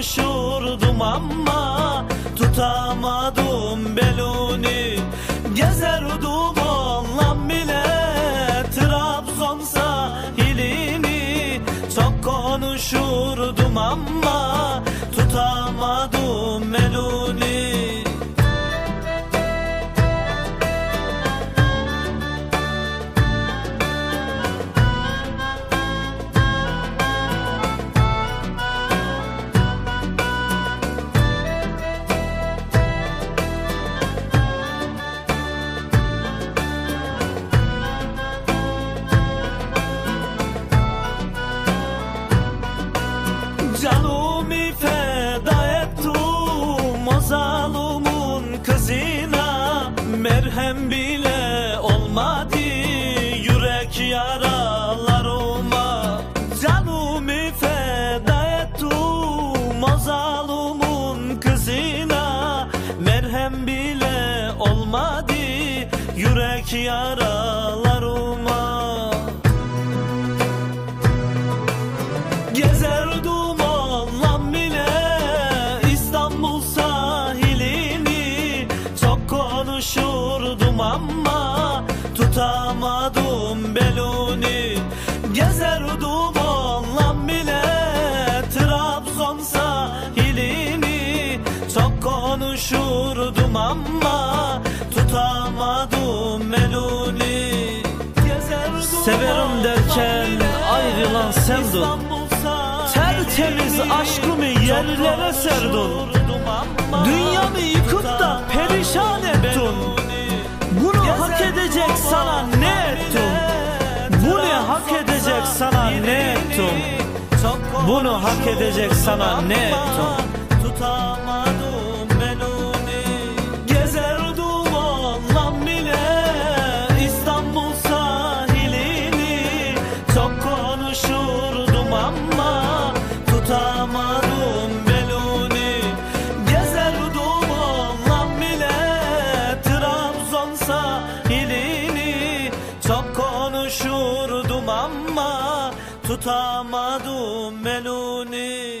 konuşurdum ama Tutamadım beluni. Gezerdim ondan bile Trabzon sahilini. Çok konuşurdum ama Tutamadım meluni zalimin kızına Merhem bile olmadı. Yürek yaralarıma Canımı feda ettim. Kızına Merhem bile olmadı. Yürek yaralarıma konuşurdum ama Tutamadım beluni Gezerdim ondan bile Trabzon sahilini Çok konuşurdum ama Tutamadım meluni Gezerdim Severim derken ayrılan sevdun. Tertemiz aşkımı yerlere serdun. Dünyamı yıkıp da perişan Bunu hak edecek sana ne ettim? Tutamadım ben onu. Gezerdim ondan bile İstanbul sahilini. Çok konuşurdum ama Tutamadım ben onu. Gezerdim ondan bile Trabzon sahilini. Çok konuşurdum ama Tutamadım meluni